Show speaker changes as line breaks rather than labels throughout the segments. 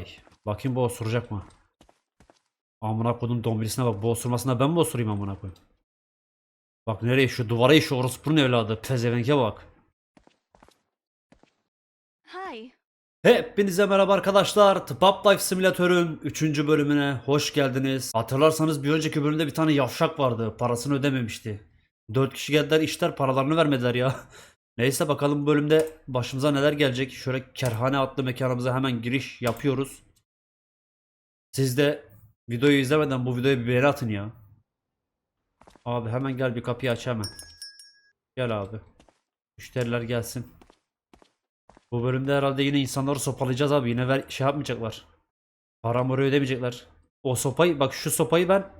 vay. Bakayım bu osuracak mı? Amına koydum dombilisine bak. Bu osurmasına ben mi osurayım amına koyayım? Bak nereye şu duvara işi orospunun evladı. Pezevenke bak.
Hi.
Hepinize merhaba arkadaşlar. Tıp Life Simülatör'ün 3. bölümüne hoş geldiniz. Hatırlarsanız bir önceki bölümde bir tane yavşak vardı. Parasını ödememişti. 4 kişi geldiler işler paralarını vermediler ya. Neyse bakalım bu bölümde başımıza neler gelecek. Şöyle kerhane adlı mekanımıza hemen giriş yapıyoruz. Siz de videoyu izlemeden bu videoya bir beğeni atın ya. Abi hemen gel bir kapıyı aç hemen. Gel abi. Müşteriler gelsin. Bu bölümde herhalde yine insanları sopalayacağız abi. Yine ver, şey yapmayacaklar. Paramı oraya ödemeyecekler. O sopayı bak şu sopayı ben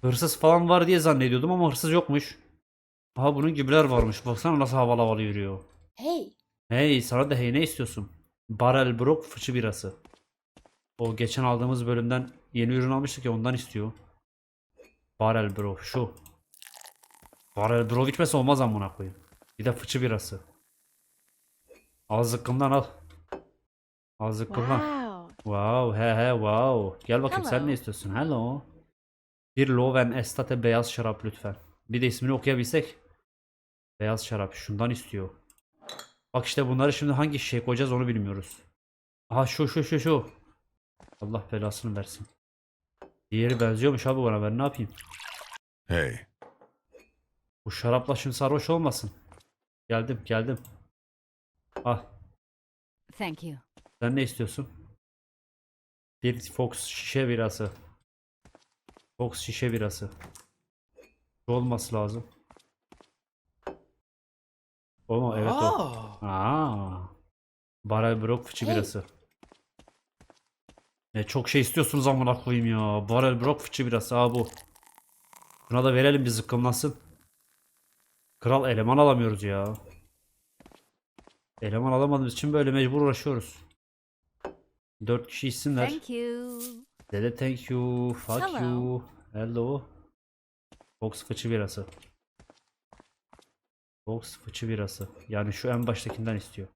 hırsız falan var diye zannediyordum ama hırsız yokmuş. Aha bunun gibiler varmış. Baksana nasıl havalı havalı yürüyor.
Hey.
Hey sana da hey ne istiyorsun? Barrel Brook fıçı birası. O geçen aldığımız bölümden yeni ürün almıştık ya ondan istiyor. Barrel Brook şu. Barrel Brook içmesi olmaz amına koyayım. Bir de fıçı birası. Al zıkkımdan al. Al zıkkımdan.
Wow.
Wow he he wow. Gel bakayım sen
Hello.
ne istiyorsun? Hello. Bir Loven Estate beyaz şarap lütfen. Bir de ismini okuyabilsek. Beyaz şarap şundan istiyor. Bak işte bunları şimdi hangi şişeye koyacağız onu bilmiyoruz. Aha şu şu şu şu. Allah belasını versin. Diğeri benziyormuş abi bana ben ne yapayım?
Hey,
Bu şarapla şimdi sarhoş olmasın. Geldim geldim. Ah
Thank you.
sen ne istiyorsun? Bir Fox şişe birası. Fox şişe birası. Şu olması lazım. O? Evet o. Aa. Barrel Brook fıçı
Hey.
birası. Ne çok şey istiyorsunuz amına koyayım ya. Barrel Brook fıçı birası ha bu. Buna da verelim bir zıkkımlansın. Kral eleman alamıyoruz ya. Eleman alamadığımız için böyle mecbur uğraşıyoruz. Dört kişi içsinler.
Thank you.
Dede thank you. Fuck
Hello.
you. Hello. Box fıçı birası. Box fıçı birası. Yani şu en baştakinden istiyor.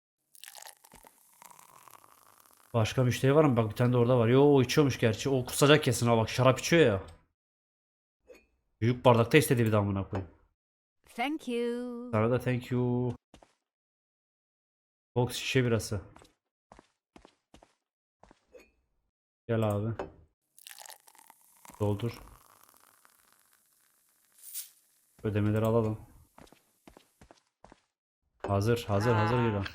Başka müşteri var mı? Bak bir tane de orada var. Yo o içiyormuş gerçi. O kusacak kesin ha bak şarap içiyor ya. Büyük bardakta istedi bir damına koyayım.
Thank you.
Sana da thank you. Box şişe birası. Gel abi. Doldur. Ödemeleri alalım. Hazır, hazır, hazır geliyor.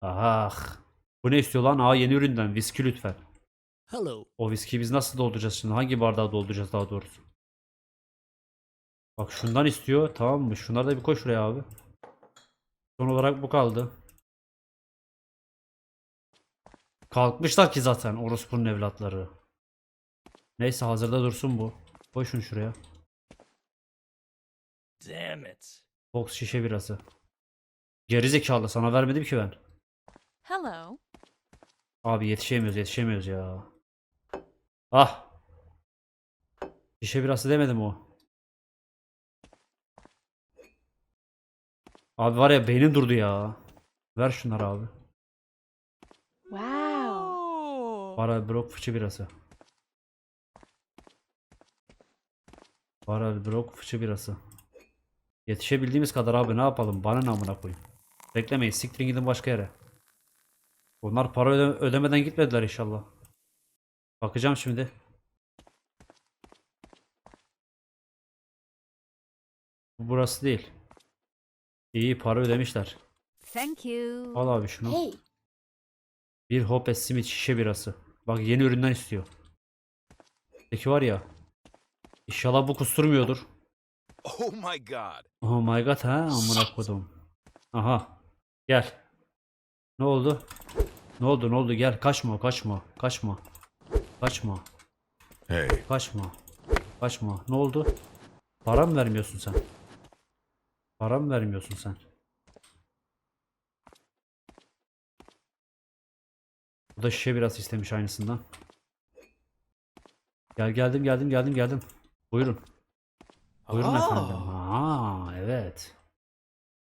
Aha. Bu ne istiyor lan? Aa yeni üründen. Viski lütfen.
Hello.
O viskiyi biz nasıl dolduracağız şimdi? Hangi bardağı dolduracağız daha doğrusu? Bak şundan istiyor. Tamam mı? Şunları da bir koy şuraya abi. Son olarak bu kaldı. Kalkmışlar ki zaten orospunun evlatları. Neyse hazırda dursun bu. Koy şunu şuraya.
Damn it.
Box şişe birası. Geri zekalı sana vermedim ki ben.
Hello.
Abi yetişemiyoruz yetişemiyoruz ya. Ah. Şişe birası demedim o. Abi var ya beynim durdu ya. Ver şunları abi.
Wow.
Barrel Brook fıçı birası. Barrel Brook fıçı birası. Yetişebildiğimiz kadar abi ne yapalım? Bana ne amına koyayım. Beklemeyin siktirin gidin başka yere. Bunlar para öde- ödemeden gitmediler inşallah. Bakacağım şimdi. Bu burası değil. İyi para ödemişler.
Thank you.
Al abi şunu.
Hey.
Bir Hope Smith şişe birası. Bak yeni üründen istiyor. Peki var ya. İnşallah bu kusturmuyordur.
oh my god.
Oh my god ha amına kodum. Aha. Gel. Ne oldu? Ne oldu ne oldu gel kaçma kaçma kaçma. Kaçma
Hey,
kaçma. Kaçma. Ne oldu? Para mı vermiyorsun sen? Para mı vermiyorsun sen? Bu da şişe biraz istemiş aynısından. Gel geldim geldim geldim geldim. Buyurun. Buyurun
Aa.
efendim. Aa evet.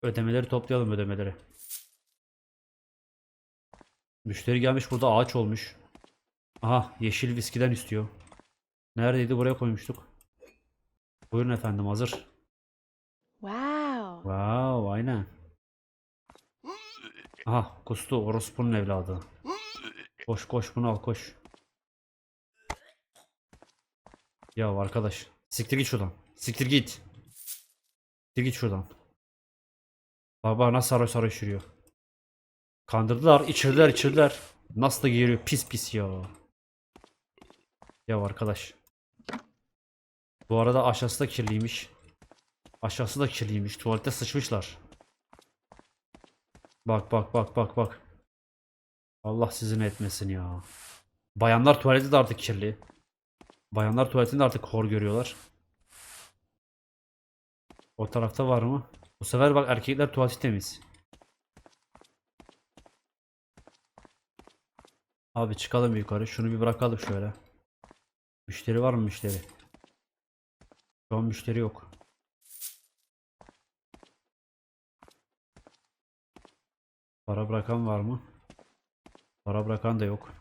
Ödemeleri toplayalım ödemeleri. Müşteri gelmiş burada ağaç olmuş. Aha yeşil viskiden istiyor. Neredeydi? Buraya koymuştuk. Buyurun efendim hazır.
Wow.
Wow aynen. Aha kustu orospunun evladı. Koş koş bunu al koş. Ya arkadaş siktir git şuradan. Siktir git. Siktir git şuradan. Baba nasıl sarhoş sarhoş yürüyor. Kandırdılar içirdiler içirdiler. Nasıl da geliyor pis pis ya. Ya arkadaş. Bu arada aşağısı da kirliymiş. Aşağısı da kirliymiş. Tuvalete sıçmışlar. Bak bak bak bak bak. Allah sizin etmesin ya. Bayanlar tuvaleti de artık kirli. Bayanlar tuvaletini de artık hor görüyorlar. O tarafta var mı? Bu sefer bak erkekler tuvaleti temiz. Abi çıkalım yukarı. Şunu bir bırakalım şöyle. Müşteri var mı müşteri? Şu an müşteri yok. Para bırakan var mı? Para bırakan da yok.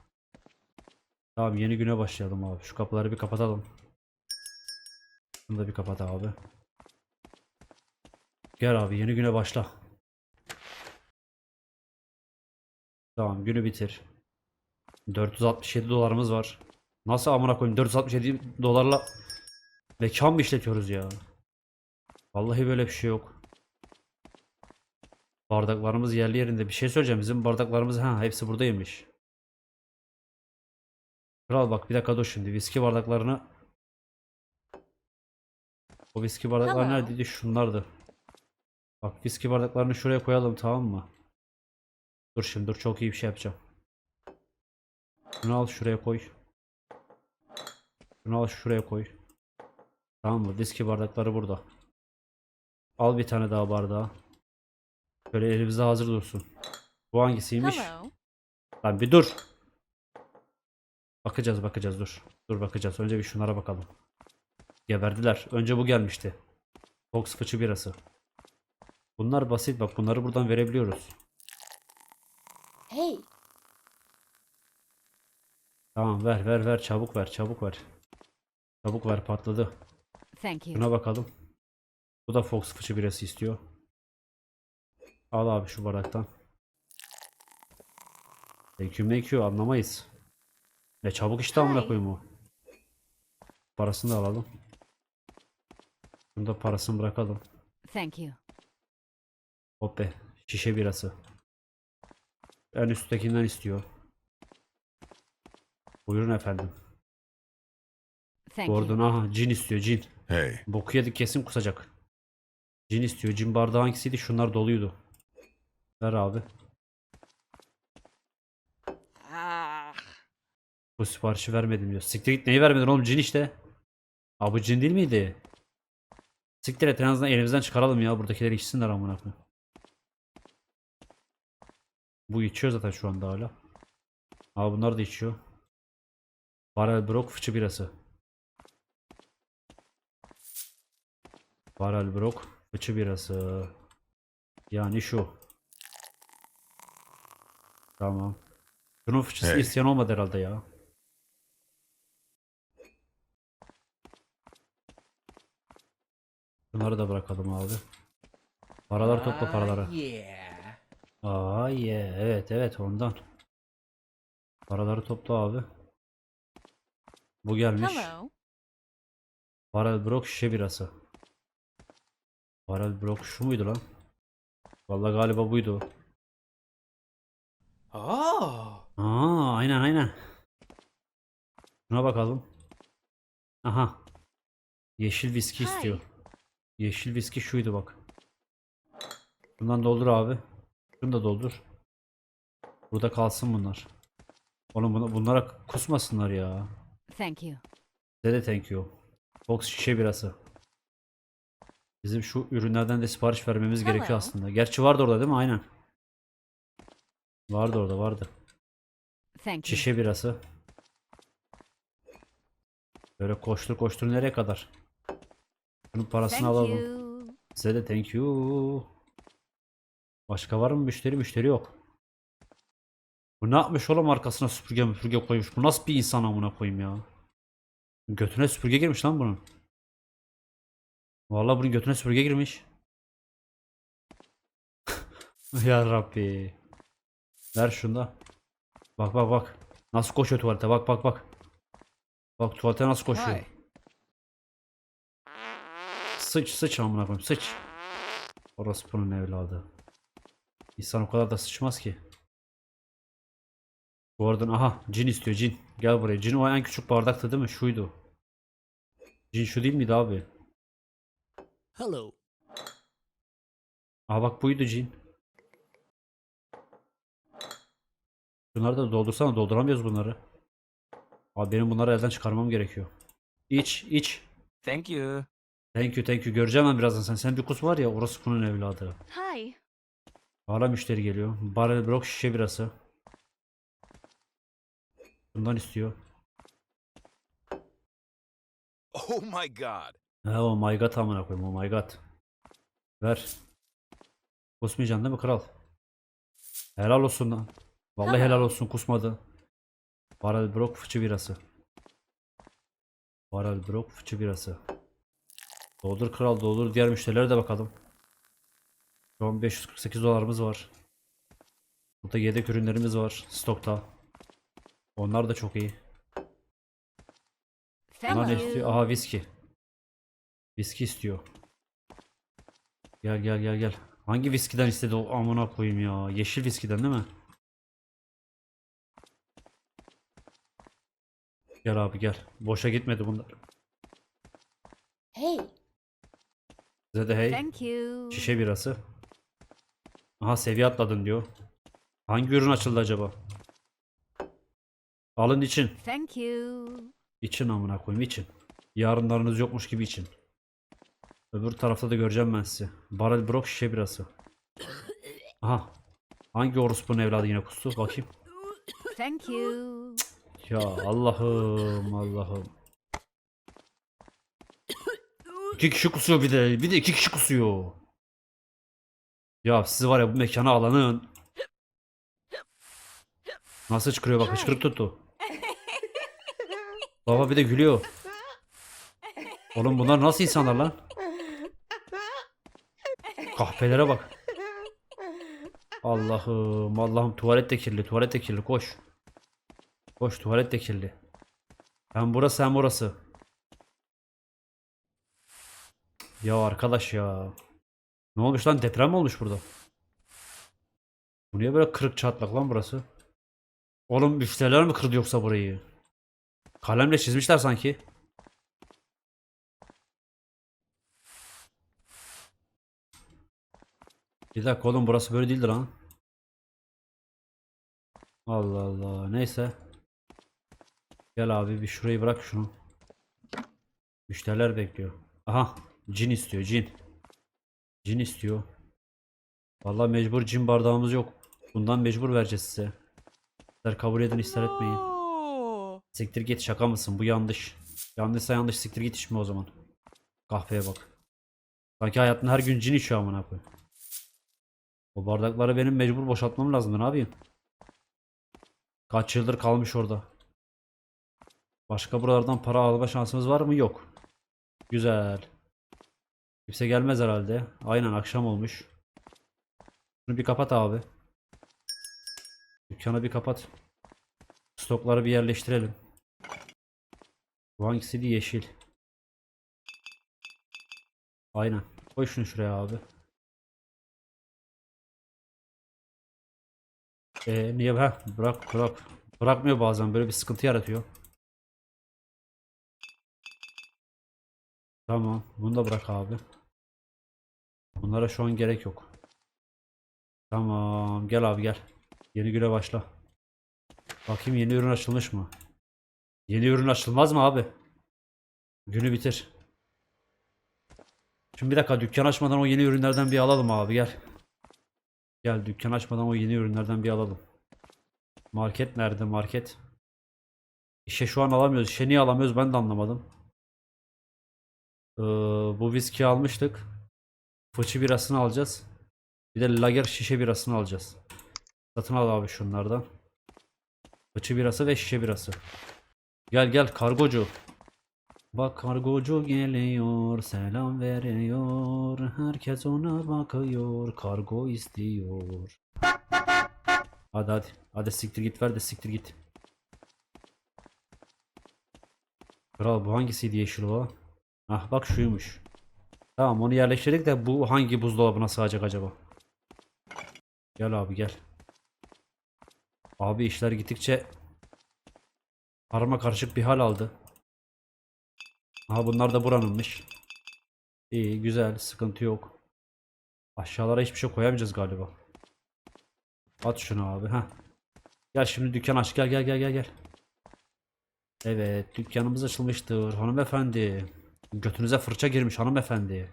Tamam yeni güne başlayalım abi. Şu kapıları bir kapatalım. Bunu da bir kapat abi. Gel abi yeni güne başla. Tamam günü bitir. 467 dolarımız var. Nasıl amına koyayım 467 dolarla mekan mı işletiyoruz ya? Vallahi böyle bir şey yok. Bardaklarımız yerli yerinde. Bir şey söyleyeceğim. Bizim bardaklarımız ha hepsi buradaymış. Kral bak bir dakika dur şimdi. Viski bardaklarını O viski bardaklar
Hello.
neredeydi? Şunlardı. Bak viski bardaklarını şuraya koyalım tamam mı? Dur şimdi dur çok iyi bir şey yapacağım. Şunu al şuraya koy. Şunu al şuraya koy. Tamam mı? Viski bardakları burada. Al bir tane daha bardağı. Böyle elimizde hazır dursun. Bu hangisiymiş?
Hello.
Lan bir dur. Bakacağız bakacağız dur. Dur bakacağız. Önce bir şunlara bakalım. Geberdiler. Önce bu gelmişti. Fox fıçı birası. Bunlar basit bak bunları buradan verebiliyoruz.
Hey.
Tamam ver ver ver çabuk ver çabuk ver. Çabuk ver patladı.
Thank you.
Şuna bakalım. Bu da Fox fıçı birası istiyor. Al abi şu bardaktan. You make you anlamayız. Ne çabuk işte amına koyayım o. Parasını da alalım. Bunu da parasını bırakalım.
Thank you.
Hop be. Şişe birası. En üsttekinden istiyor. Buyurun efendim.
Thank.
Gordon aha cin istiyor cin.
Hey.
Boku yedik kesin kusacak. Cin istiyor. Cin bardağı hangisiydi? Şunlar doluydu. Ver abi. Bu siparişi vermedim diyor. Siktir git neyi vermedin oğlum cin işte. Abi bu cin değil miydi? Siktir et en azından elimizden çıkaralım ya buradakileri içsinler amına koyayım. Bu içiyor zaten şu anda hala. Abi bunlar da içiyor. Barrel Brock fıçı birası. Barrel Brock fıçı birası. Yani şu. Tamam. Bunun fıçısı
Hey.
isteyen olmadı herhalde ya. Bunları da bırakalım abi. Paralar topla paraları.
Yeah.
Aa ye evet evet ondan. Paraları topla abi. Bu gelmiş.
Hello.
Barrel Brock şişe birası. Barrel Brock şu muydu lan? Vallahi galiba buydu.
Oh.
Aa aynen aynen. Şuna bakalım. Aha. Yeşil viski
Hi.
istiyor. Yeşil viski şuydu bak. Bundan doldur abi. Şunu da doldur. Burada kalsın bunlar. Oğlum buna- bunlara kusmasınlar ya.
Thank you.
Size de thank you. Fox şişe birası. Bizim şu ürünlerden de sipariş vermemiz gerekiyor
Hello.
aslında. Gerçi vardı orada değil mi? Aynen. Vardı orada vardı.
Thank you.
Şişe birası. Böyle koştur koştur nereye kadar? Bunun parasını
Thank
alalım.
you.
Size de thank you. Başka var mı müşteri? Müşteri yok. Bu ne yapmış oğlum arkasına süpürge müpürge koymuş. Bu nasıl bir insan amına koyayım ya. Götüne süpürge girmiş lan bunun. Vallahi bunun götüne süpürge girmiş. ya Rabbi. Ver şunu da. Bak bak bak. Nasıl koşuyor tuvalete bak bak bak. Bak tuvalete nasıl koşuyor. Sıç sıç amına koyayım sıç. Orası bunun evladı. İnsan o kadar da sıçmaz ki. Bu arada aha cin istiyor cin. Gel buraya. Cin o en küçük bardaktı değil mi? Şuydu. Cin şu değil miydi abi?
Hello.
Aha bak buydu cin. Bunları da doldursana dolduramıyoruz bunları. Abi benim bunları elden çıkarmam gerekiyor. İç iç.
Thank you.
Thank you thank you. Göreceğim ben birazdan sen. Sen bir kus var ya orası bunun evladı.
Hi.
Hala müşteri geliyor. Barrel Brock şişe birası. Bundan istiyor.
Oh my god.
Ha o my god amına koyayım o my god. Ver. Kusmayacaksın değil mi kral? Helal olsun lan. Vallahi helal olsun kusmadı. Barrel Brock fıçı birası. Barrel Brock fıçı birası. Doldur kral doldur diğer müşterilere de bakalım. Şu an 548 dolarımız var. Burada yedek ürünlerimiz var stokta. Onlar da çok iyi. Bunlar ne istiyor? Aha viski. Viski istiyor. Gel gel gel gel. Hangi viskiden istedi o amına koyayım ya. Yeşil viskiden değil mi? Gel abi gel. Boşa gitmedi bunlar.
Hey.
Size de hey.
Thank you.
Şişe birası. Aha seviye atladın diyor. Hangi ürün açıldı acaba? Alın için.
Thank you.
İçin amına koyayım için. Yarınlarınız yokmuş gibi için. Öbür tarafta da göreceğim ben sizi. Barrel Brock şişe birası. Aha. Hangi orospunun evladı yine kustu? Bakayım.
Thank you.
Ya Allah'ım Allah'ım. İki kişi kusuyor bir de. Bir de iki kişi kusuyor. Ya sizi var ya bu mekana alanın. Nasıl çıkıyor bak hıçkırık tuttu. Baba bir de gülüyor. Oğlum bunlar nasıl insanlar lan? Kahpelere bak. Allah'ım Allah'ım tuvalet de kirli tuvalet de kirli koş. Koş tuvalet de kirli. Hem burası hem orası. Ya arkadaş ya. Ne olmuş lan deprem mi olmuş burada? Bu niye böyle kırık çatlak lan burası? Oğlum müşteriler mi kırdı yoksa burayı? Kalemle çizmişler sanki. Bir dakika oğlum burası böyle değildir lan. Allah Allah neyse. Gel abi bir şurayı bırak şunu. Müşteriler bekliyor. Aha cin istiyor cin. Cin istiyor. Vallahi mecbur cin bardağımız yok. Bundan mecbur vereceğiz size. İster kabul edin ister etmeyin. Siktir git şaka mısın bu yanlış. Yanlışsa yanlış siktir git içme o zaman. Kahveye bak. Sanki hayatın her gün cin içiyor amına koyayım. O bardakları benim mecbur boşaltmam lazım ne yapayım? Kaç yıldır kalmış orada. Başka buralardan para alma şansımız var mı? Yok. Güzel. Kimse gelmez herhalde. Aynen akşam olmuş. Şunu bir kapat abi. Dükkanı bir kapat. Stokları bir yerleştirelim. Bu hangisiydi? Yeşil. Aynen. Koy şunu şuraya abi. Ee, niye ha bırak bırak. Bırakmıyor bazen böyle bir sıkıntı yaratıyor. Tamam. Bunu da bırak abi. Bunlara şu an gerek yok. Tamam. Gel abi gel. Yeni güne başla. Bakayım yeni ürün açılmış mı? Yeni ürün açılmaz mı abi? Günü bitir. Şimdi bir dakika dükkan açmadan o yeni ürünlerden bir alalım abi gel. Gel dükkan açmadan o yeni ürünlerden bir alalım. Market nerede market? İşe şu an alamıyoruz. İşe niye alamıyoruz ben de anlamadım. Ee, bu viski almıştık. Fıçı birasını alacağız. Bir de lager şişe birasını alacağız. Satın al abi şunlardan. Fıçı birası ve şişe birası. Gel gel kargocu. Bak kargocu geliyor, selam veriyor. Herkes ona bakıyor, kargo istiyor. Hadi hadi. Hadi siktir git ver de siktir git. Kral bu hangisiydi yeşil o? Ah bak şuymuş. Tamam onu yerleştirdik de bu hangi buzdolabına sığacak acaba? Gel abi gel. Abi işler gittikçe karma karışık bir hal aldı. Aha bunlar da buranınmış. İyi güzel sıkıntı yok. Aşağılara hiçbir şey koyamayacağız galiba. At şunu abi ha. Gel şimdi dükkan aç gel gel gel gel gel. Evet dükkanımız açılmıştır hanımefendi. Götünüze fırça girmiş hanımefendi.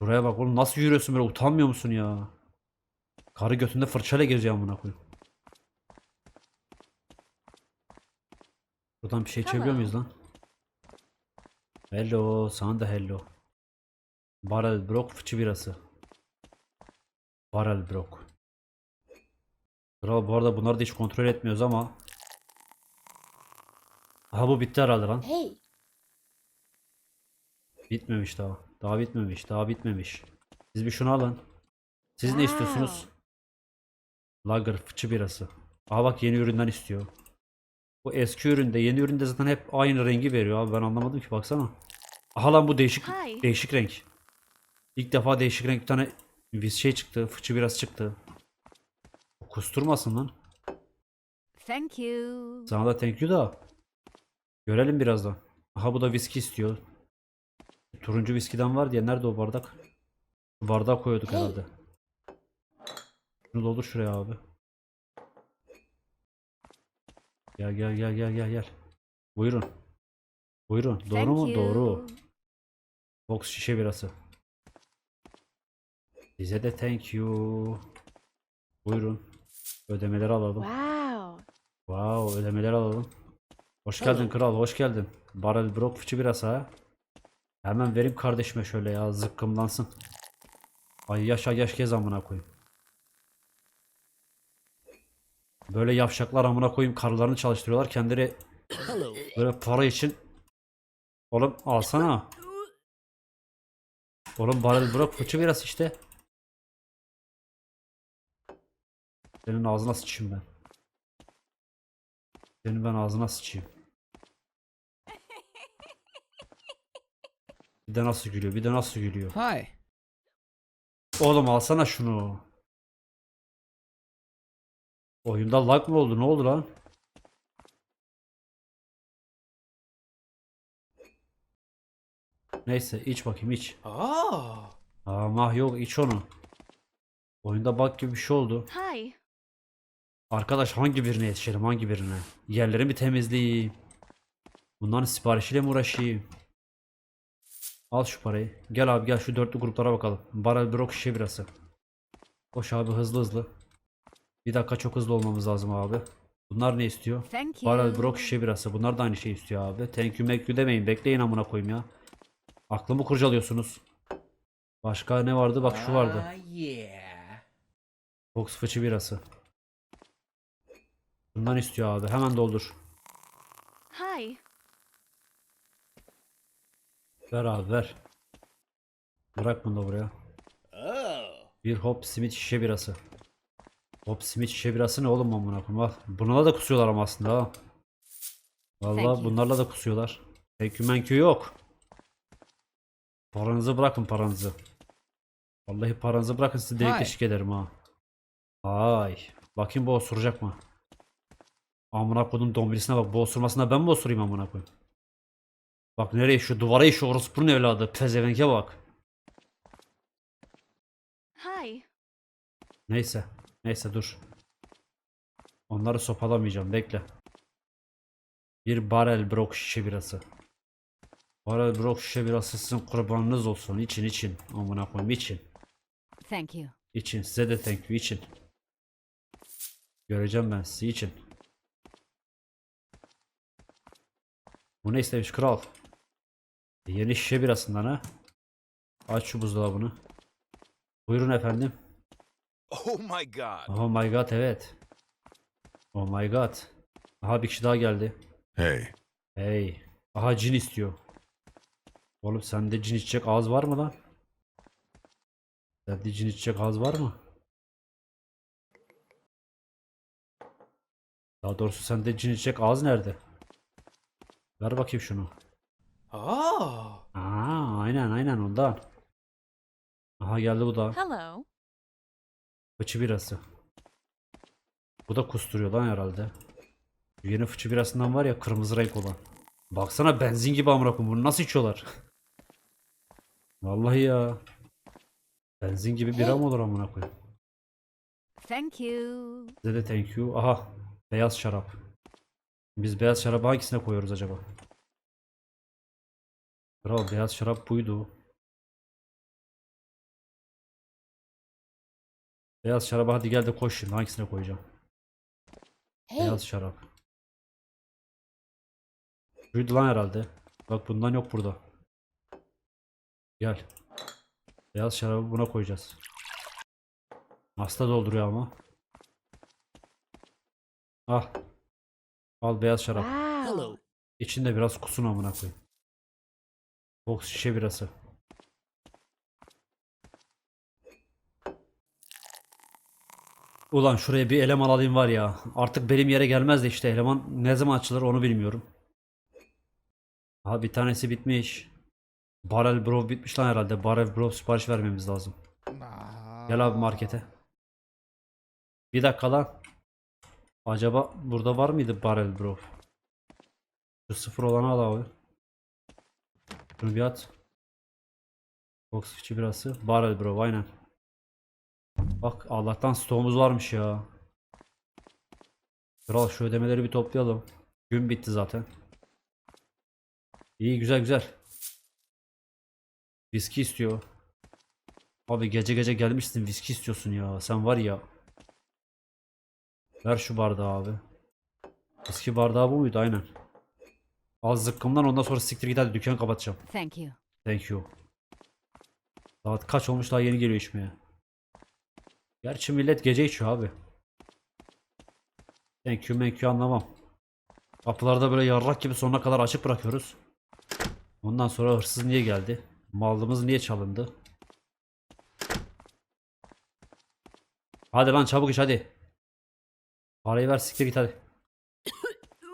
Buraya bak oğlum nasıl yürüyorsun böyle utanmıyor musun ya? Karı götünde fırçayla geziyor amına koyayım. Buradan bir şey çeviriyor
Hello.
muyuz lan? Hello, sana da hello. Barrel Brock fıçı birası. Barrel Brock. Kral bu arada bunları da hiç kontrol etmiyoruz ama. Aha bu bitti herhalde lan.
Hey,
Bitmemiş daha. Daha bitmemiş. Daha bitmemiş. Siz bir şunu alın. Siz ne istiyorsunuz? Lager fıçı birası. Aha bak yeni üründen istiyor. Bu eski üründe yeni üründe zaten hep aynı rengi veriyor abi ben anlamadım ki baksana. Aha lan bu değişik
Hi.
değişik renk. İlk defa değişik renk bir tane bir şey çıktı. Fıçı biraz çıktı. Kusturmasın lan.
Thank you.
Sana da thank you da. Görelim birazdan. Aha bu da viski istiyor. Turuncu viskiden var diye nerede o bardak? Şu bardağa koyuyorduk herhalde. Şunu doldur şuraya abi. Gel gel gel gel gel gel. Buyurun. Buyurun. Doğru
Thank
mu?
you.
Doğru. Box şişe birası. Bize de thank you. Buyurun. Ödemeleri alalım.
wow.
Wow, ödemeleri alalım. Hoş geldin kral, hoş geldin. Barrel Brock fıçı biraz ha. Hemen vereyim kardeşime şöyle ya, zıkkımlansın. Ay yaşa yaş gez amına koyayım. Böyle yavşaklar amına koyayım karılarını çalıştırıyorlar kendileri böyle para için. Oğlum alsana. Oğlum Barrel Brock fıçı biraz işte. Senin ağzına sıçayım ben. Senin ben ağzına sıçayım. Bir de nasıl gülüyor, bir de nasıl gülüyor.
Hi.
Oğlum alsana şunu. Oyunda lag mı oldu? Ne oldu lan? Neyse iç bakayım iç.
Oh.
Ama yok iç onu. Oyunda bug gibi bir şey oldu.
Hi.
Arkadaş hangi birine yetişelim hangi birine? Yerleri mi temizleyeyim? Bunların siparişiyle mi uğraşayım? Al şu parayı. Gel abi gel şu dörtlü gruplara bakalım. Barrel Brock şişe birası. Koş abi hızlı hızlı. Bir dakika çok hızlı olmamız lazım abi. Bunlar ne istiyor? Barrel Brock şişe birası. Bunlar da aynı şey istiyor abi. Thank you make you demeyin. Bekleyin amına koyayım ya. Aklımı kurcalıyorsunuz. Başka ne vardı? Bak şu vardı.
yeah.
Box fıçı birası. Bundan istiyor abi. Hemen doldur.
Hi.
Ver abi ver. Bırak bunu da buraya.
Oh.
Bir hop simit şişe birası. Hop simit şişe birası ne oğlum amına koyayım. Bunlarla da kusuyorlar ama aslında ha. Vallahi bunlarla da kusuyorlar. Thank you yok. Paranızı bırakın paranızı. Vallahi paranızı bırakın sizi delik deşik ederim ha. Ay. Bakayım bu osuracak mı? Amına koydum dombilisine bak bu osurmasına ben mi osurayım amına koyayım? Bak nereye şu duvara işi orospunun evladı pezevenke bak.
Hi.
Neyse. Neyse dur. Onları sopalamayacağım. Bekle. Bir barel brok şişe birası. Barel brok şişe birası sizin kurbanınız olsun. İçin için. Amına koyayım için.
Thank you.
İçin. Size de thank you için. Göreceğim ben sizi için. Bu ne istemiş kral? Yeni şişe birasından ha. Aç şu buzdolabını. Buyurun efendim.
Oh my god.
Oh my god evet. Oh my god. Aha bir kişi daha geldi.
Hey.
Hey. Aha cin istiyor. Oğlum sende cin içecek ağız var mı lan? Sende cin içecek ağız var mı? Daha doğrusu sende cin içecek ağız nerede? Ver bakayım şunu.
Oh.
Aa, aynen aynen ondan. Aha geldi bu da.
Hello.
Fıçı birası. Bu da kusturuyor lan herhalde. Bu Yeni fıçı birasından var ya kırmızı renk olan. Baksana benzin gibi amına. Bunu nasıl içiyorlar? Vallahi ya. Benzin gibi bira mı olur amına koyayım?
Thank you.
Size de thank you. Aha. Beyaz şarap. Biz beyaz şarabı hangisine koyuyoruz acaba? Kral beyaz şarap buydu. Beyaz şarabı hadi gel de koş şimdi hangisine koyacağım? Beyaz şarap. Buydu lan herhalde. Bak bundan yok burada. Gel. Beyaz şarabı buna koyacağız. Hasta dolduruyor ama. Al. Al beyaz şarap.
Hello.
İçinde biraz kusun amına koyayım. Box şişe birası. Ulan şuraya bir eleman alayım var ya. Artık benim yere gelmez de işte eleman ne zaman açılır onu bilmiyorum. Aha bir tanesi bitmiş. Barrel Bro bitmiş lan herhalde. Barrel Bro sipariş vermemiz lazım. Gel abi markete. Bir dakika lan. Acaba burada var mıydı Barrel Bro? Şu sıfır olanı al abi. Şunu bir at. Box içi birası. Barrel Bro aynen. Bak Allah'tan stoğumuz varmış ya. Kral şu ödemeleri bir toplayalım. Gün bitti zaten. İyi güzel güzel. Viski istiyor. Abi gece gece gelmişsin viski istiyorsun ya. Sen var ya. Ver şu bardağı abi. Viski bardağı bu muydu? Aynen. Al zıkkımdan ondan sonra siktir hadi dükkanı kapatacağım.
Thank you.
Thank you. Saat kaç olmuş daha yeni geliyor içmeye. Gerçi millet gece içiyor abi. Thank you thank you anlamam. Kapılarda böyle yarrak gibi sonuna kadar açık bırakıyoruz. Ondan sonra hırsız niye geldi? Malımız niye çalındı? Hadi lan çabuk iç hadi. Parayı ver siktir git hadi.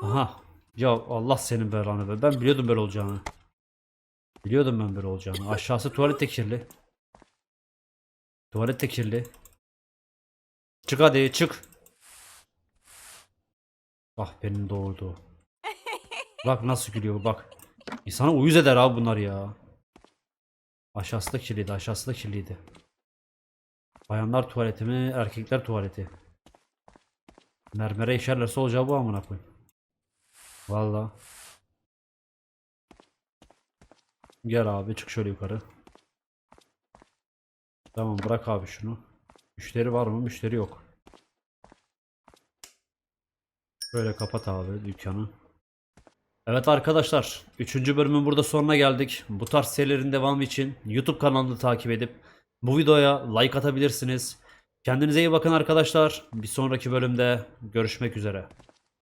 Aha. Ya Allah senin belanı be. Ben biliyordum böyle olacağını. Biliyordum ben böyle olacağını. Aşağısı tuvalet de kirli. Tuvalet de kirli. Çık hadi çık. Ah benim doğurdu. Bak nasıl gülüyor bak. İnsanı uyuz eder abi bunlar ya. Aşağısı da kirliydi aşağısı da kirliydi. Bayanlar tuvaleti mi erkekler tuvaleti. Mermere işerlerse olacağı bu amına koyayım. Valla. Gel abi çık şöyle yukarı. Tamam bırak abi şunu. Müşteri var mı? Müşteri yok. Böyle kapat abi dükkanı. Evet arkadaşlar 3. bölümün burada sonuna geldik. Bu tarz serilerin devamı için YouTube kanalını takip edip bu videoya like atabilirsiniz. Kendinize iyi bakın arkadaşlar. Bir sonraki bölümde görüşmek üzere.